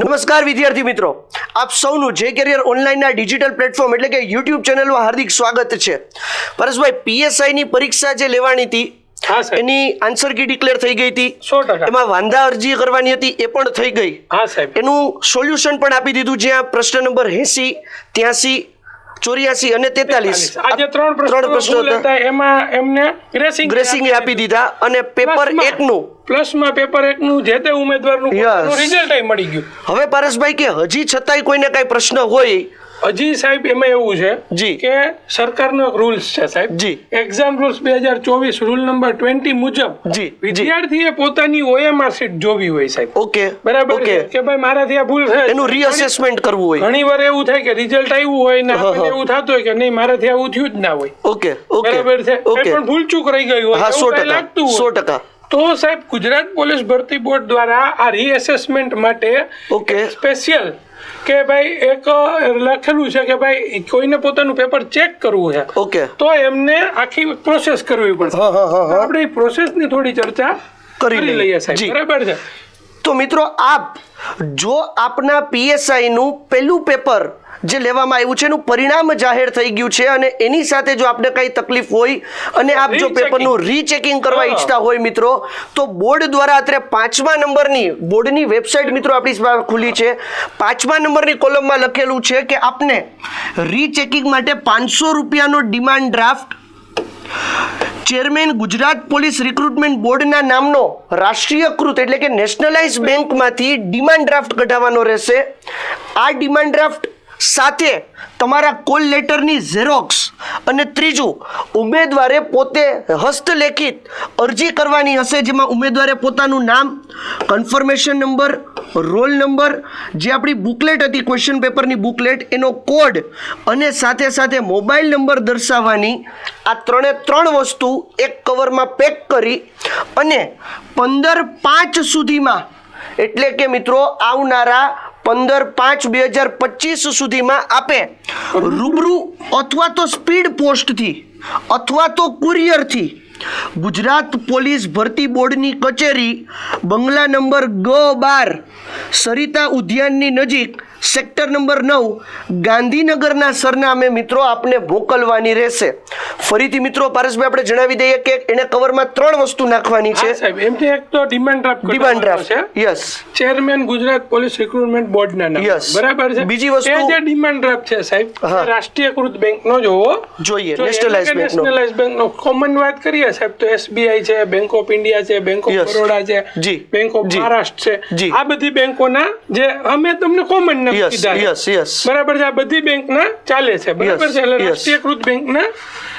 નમસ્કાર વિદ્યાર્થી મિત્રો. આપ સૌનું જે કેરિયર ઓનલાઈનના ડિજિટલ પ્લેટફોર્મ એટલે કે યુટ્યુબ ચેનલમાં હાર્દિક સ્વાગત છે. પરેશભાઈ પીએસઆઈની પરીક્ષા જે લેવાની હતી એની આન્સર કી ડિક્લેર થઈ ગઈ હતી? એમાં વાંધા અરજી કરવાની હતી એ પણ થઈ ગઈ. એનું સોલ્યુશન પણ આપી દીધું જ્યાં પ્રશ્ન નંબર એસી ત્યાંસી ચોર્યાસી અને તેતાલીસ. આ ત્રણ પ્રશ્નો હતા. એમાં એમને ગ્રેસિંગ ગ્રેસિંગ આપી દીધા અને પેપર એકનું પ્લસમાં પેપર એકનું જે તે ઉમેદવારનું રિઝલ્ટ મળી ગયું. હવે પરેશભાઈ કે હજી છતાંય કોઈને કઈ પ્રશ્ન હોય? હજી સાહેબ એમાં એવું છે જી. કે સરકારનો રૂલ્સ છે સાહેબ. જી. એક્ઝામ રૂલ્સ બે હજાર ચોવીસ રૂલ નંબર ટ્વેન્ટી મુજબ જી. વિદ્યાર્થીએ પોતાની ઓએમઆર સીટ જોવી હોય સાહેબ. ઓકે બરાબર ઓકે. કે ભાઈ મારાથી આ ભૂલ થાય એનું રીઅસેસમેન્ટ કરવું હોય. ઘણી વાર એવું થાય કે રિઝલ્ટ આવ્યું હોય ને. એવું થતું હોય કે નહીં મારાથી આવું થયું જ ના હોય. Okay okay. બરાબર છે? ઓકે. પણ ભૂલ ચૂક રહી ગયું હોય. હા સો ટકા. લાગતું સો ટકા. તો સાહેબ ગુજરાત પોલીસ ભરતી બોર્ડ દ્વારા આ રીએસેસમેન્ટ માટે ઓકે સ્પેશિયલ કે ભાઈ એક લખેલું છે કે ભાઈ કોઈને પોતાનું પેપર ચેક કરવું છે. ઓકે તો એમને આખી પ્રોસેસ કરવી પડશે. હા હા હા હા. આપણે પ્રોસેસની થોડી ચર્ચા કરી. લઈએ. સાહેબ. બરાબર છે? તો મિત્રો આપ જો આપના પીએસઆઈનું પહેલું પેપર જે લેવામાં આવ્યું છે એનું પરિણામ જાહેર થઈ ગયું છે અને એની સાથે જો આપને કઈ તકલીફ હોય અને આપ જો પેપરનું રીચેકિંગ કરવા ઈચ્છતા હોય મિત્રો તો બોર્ડ દ્વારા અત્યારે પાંચમા નંબરની બોર્ડની વેબસાઇટ મિત્રો આપણી ખુલી છે. પાંચમા નંબરની કોલમમાં લખેલું છે કે આપને રીચેકિંગ માટે પાંચસો રૂપિયાનો demand draft chairman Gujarat police recruitment બોર્ડના નામનો રાષ્ટ્રીયકૃત એટલે કે નેશનલાઇઝ બેંકમાંથી ડિમાન્ડ ડ્રાફ્ટ કઢાવવાનો રહેશે. આ ડિમાન્ડ ડ્રાફ્ટ સાથે તમારા કોલ લેટરની ઝેરોક્સ અને ત્રીજું, ઉમેદવારે પોતે હસ્તલેખિત અરજી કરવાની હશે, જેમાં ઉમેદવારે પોતાનું નામ કન્ફર્મેશન નંબર રોલ નંબર જે આપણી બુકલેટ હતી ક્વેશ્ચન પેપરની બુકલેટ એનો કોડ અને સાથે સાથે મોબાઈલ નંબર દર્શાવવાની આ ત્રણે ત્રણ વસ્તુ એક કવરમાં પેક કરી અને પંદર પાંચ સુધીમાં, એટલે કે મિત્રો આવનારા પંદર પાંચ બે હજાર પચીસ સુધીમાં આપે. રૂબરૂ અથવા તો સ્પીડ પોસ્ટથી અથવા તો કુરિયરથી ગુજરાત પોલીસ ભરતી બોર્ડની કચેરી બંગલા નંબર ગ બાર સરિતા ઉદ્યાનની નજીક સેક્ટર નંબર નવ ગાંધીનગરના સરનામે મિત્રો આપને મોકલવાની રહેશે. ફરીથી મિત્રો પારસભાઈ આપણે જણાવી દઈએ કે એને કવરમાં ત્રણ વસ્તુ નાખવાની છે. સાહેબ એમથી એક તો ડિમાન્ડ ડ્રાફ્ટ ડિમાન્ડ ડ્રાફ્ટ છે. Yes chairman Gujarat police recruitment બોર્ડના નામ. યસ બરાબર છે? બીજી વસ્તુ- જે ડિમાન્ડ ડ્રાફ્ટ છે સાહેબ રાષ્ટ્રીયકૃત બેંકનો જ હોવો જોઈએ, નેશનલાઇઝ નો બેંકનો. nationalized બેંકનો કોમન વાત કરીએ સાહેબ તો એસબીઆઈ છે બેંક ઓફ ઇન્ડિયા છે બેંક ઓફ. બરોડા છે. બેંક ઓફ મહારાષ્ટ્ર છે. આ બધી બેંકોના જે અમે તમને કોમન યસ યસ બરાબર છે આ બધી બેંકના ચાલે છે બરાબર છે એટલે. રાષ્ટ્રીયકૃત બેંકના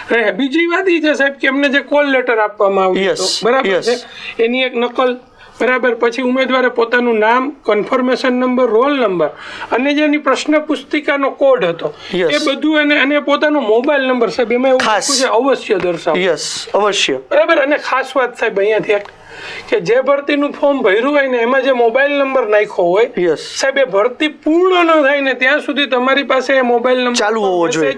રહે. બીજી વાત એ છે સાહેબ કે એમને જે કોલ લેટર આપવામાં આવ્યું બરાબર છે એની એક નકલ બરાબર પછી ઉમેદવારે પોતાનું નામ કન્ફર્મેશન નંબર રોલ નંબર અને જે એની પ્રશ્ન પુસ્તિકાનો કોડ હતો એ બધું એને અને પોતાનો મોબાઈલ નંબર સાહેબ એમાં એવું છે અવશ્ય દર્શાવો. યસ અવશ્ય. બરાબર અને ખાસ વાત સાહેબ અહીંયાથી એક કે જે ભરતીનું ફોર્મ ભર્યું હોય ને એમાં જે મોબાઈલ નંબર નાખ્યો હોય યસ સાહેબ એ ભરતી પૂર્ણ ન થાય ને ત્યાં સુધી તમારી પાસે એ મોબાઈલ નંબર ચાલુ હોવો જોઈએ.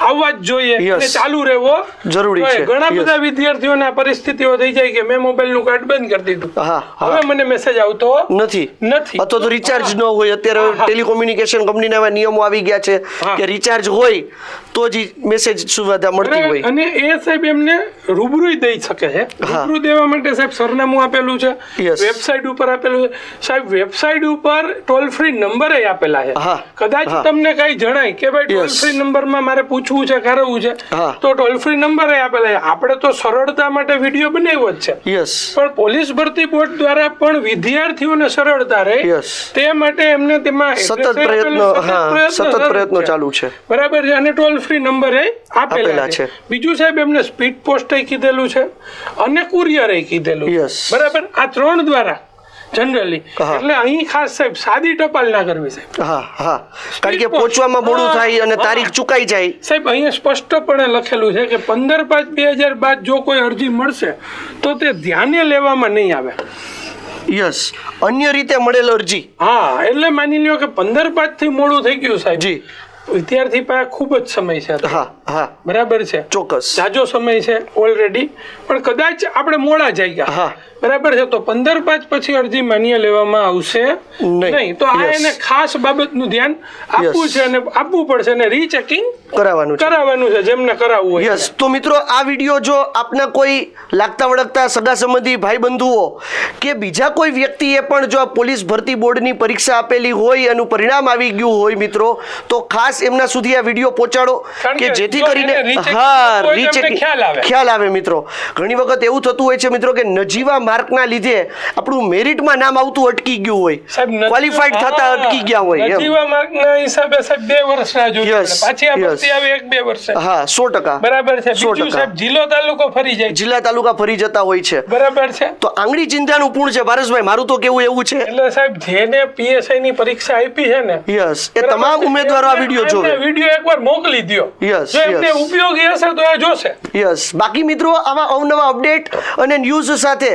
આવવા જ જોઈએ. અને ચાલુ રહેવો જરૂરી છે. ઘણા બધા વિદ્યાર્થીઓને આ પરિસ્થિતિઓ થઈ જાય કે મેં મોબાઈલનું કાર્ડ બંધ કરી દીધું. હા હવે મને મેસેજ આવતો નથી. નથી. અથવા તો રિચાર્જ ન હોય. અત્યારે ટેલિકોમ્યુનિકેશન કંપનીના એવા નિયમો આવી ગયા છે કે રિચાર્જ હોય તો જ મેસેજ સુવિધા મળતી હોય. અને એ સાહેબ એમને રૂબરૂ દઈ શકે છે. રૂબરૂ દેવા માટે સાહેબ સરનામું આપેલું છે? વેબસાઇટ ઉપર આપેલું છે. સાહેબ વેબસાઇટ ઉપર ટોલ ફ્રી નંબર આપેલા છે. કદાચ તમને કઈ જણાય કે ભાઈ ટોલ. ફ્રી નંબરમાં મારે પૂછવું છે કરવું છે તો ટોલ ફ્રી નંબર આપેલા છે. આપણે તો સરળતા માટે વીડિયો બનાવ્યો જ છે. પણ પોલીસ ભરતી બોર્ડ દ્વારા પણ વિદ્યાર્થીઓને સરળતા રહે. તે માટે એમને તેમાં સતત પ્રયત્નો સતત પ્રયત્નો ચાલુ છે. બરાબર છે. અને ટોલ ફ્રી નંબર એ આપેલા. છે. બીજું સાહેબ એમને સ્પીડ પોસ્ટ કીધેલું છે. અને કુરિયર કીધેલું છે. બરાબર? આ ત્રણ દ્વારા જનરલી એટલે અહીં ખાસ સાહેબ સાદી ટપાલ ના કરવી સાહેબ. હા હા. કારણ કે પહોંચવામાં મોડું થાય અને તારીખ ચુકાઈ જાય. સાહેબ અહીંયા સ્પષ્ટપણે લખેલું છે કે પંદર પાંચ બે હજાર બાદ જો કોઈ અરજી મળશે તો તે ધ્યાને લેવામાં નહીં આવે. યસ. અન્ય રીતે મળેલ અરજી. હા એટલે માની લ્યો કે પંદર પાંચથી મોડું થઈ ગયું સાહેબ. જી. વિદ્યાર્થી પાસે ખૂબ જ સમય છે હા હા. બરાબર છે? ચોક્કસ. જાજો સમય છે ઓલરેડી પણ કદાચ આપણે મોડા જઈ ગયા. હા. બરાબર છે? તો પંદર પાંચ પછી અરજી માન્ય લેવામાં આવશે? નહીં. નહીં. તો આ એને ખાસ બાબતનું ધ્યાન આપવું છે અને આપવું પડશે અને રીચેકિંગ કરાવવાનું કરાવવાનું છે જેમને કરાવવું હોય યસ તો મિત્રો આ વીડિયો જો આપના કોઈ લાગતા વળગતા સગા સંબંધી ભાઈ બંધુઓ કે બીજા કોઈ વ્યક્તિએ પણ જો આ પોલીસ ભરતી બોર્ડની પરીક્ષા આપેલી હોય એનું પરિણામ આવી ગયું હોય મિત્રો તો ખાસ એમના સુધી આ વીડિયો પહોંચાડો કે જેથી કરીને હા એમને ખ્યાલ આવે. મિત્રો. ઘણી વખત એવું થતું હોય છે મિત્રો કે નજીવા માર્કના લીધે આપણું મેરિટમાં નામ આવતું અટકી ગયું હોય. ક્વોલિફાઈડ થતા અટકી ગયા હોય નજીવા માર્કના હિસાબે સાહેબ બે વર્ષ રાહ જોવી પાછી આ ભરતી આવે એક બે વર્ષે. હા 100 ટકા. બરાબર છે. બીજું સાહેબ જિલ્લો તાલુકો ફરી જાય. જિલ્લા તાલુકા ફરી જતા હોય છે. બરાબર છે. તો આંગળી ચિંતાનું પૂર્ણ છે. ભારતભાઈ મારું તો કેવું એવું છે? એટલે સાહેબ જેને પીએસઆઈ ની પરીક્ષા આપી છે ને યસ એ તમામ ઉમેદવારો આ વીડિયો જોવે વિડિયો એકવાર મોકલી દયો. યસ એમને ઉપયોગી હશે તો એ જોશે. યસ બાકી મિત્રો આવા અવનવા અપડેટ અને ન્યૂઝ સાથે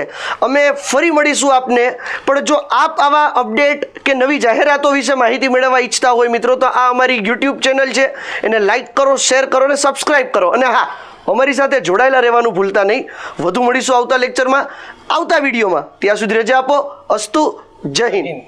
અમે ફરી મળીશું આપને. પણ જો આપ આવા અપડેટ કે નવી જાહેરાતો વિશે માહિતી મેળવવા ઈચ્છતા હોય મિત્રો તો આ અમારી યુટ્યુબ ચેનલ છે. એને લાઈક કરો શેર કરો અને સબસ્ક્રાઇબ કરો. અને હા અમારી સાથે જોડાયેલા રહેવાનું ભૂલતા નહીં. વધુ મળીશું આવતા લેક્ચરમાં આવતા વિડીયોમાં ત્યાં સુધી રજા આપો. અસ્તુ જય હિન્દ.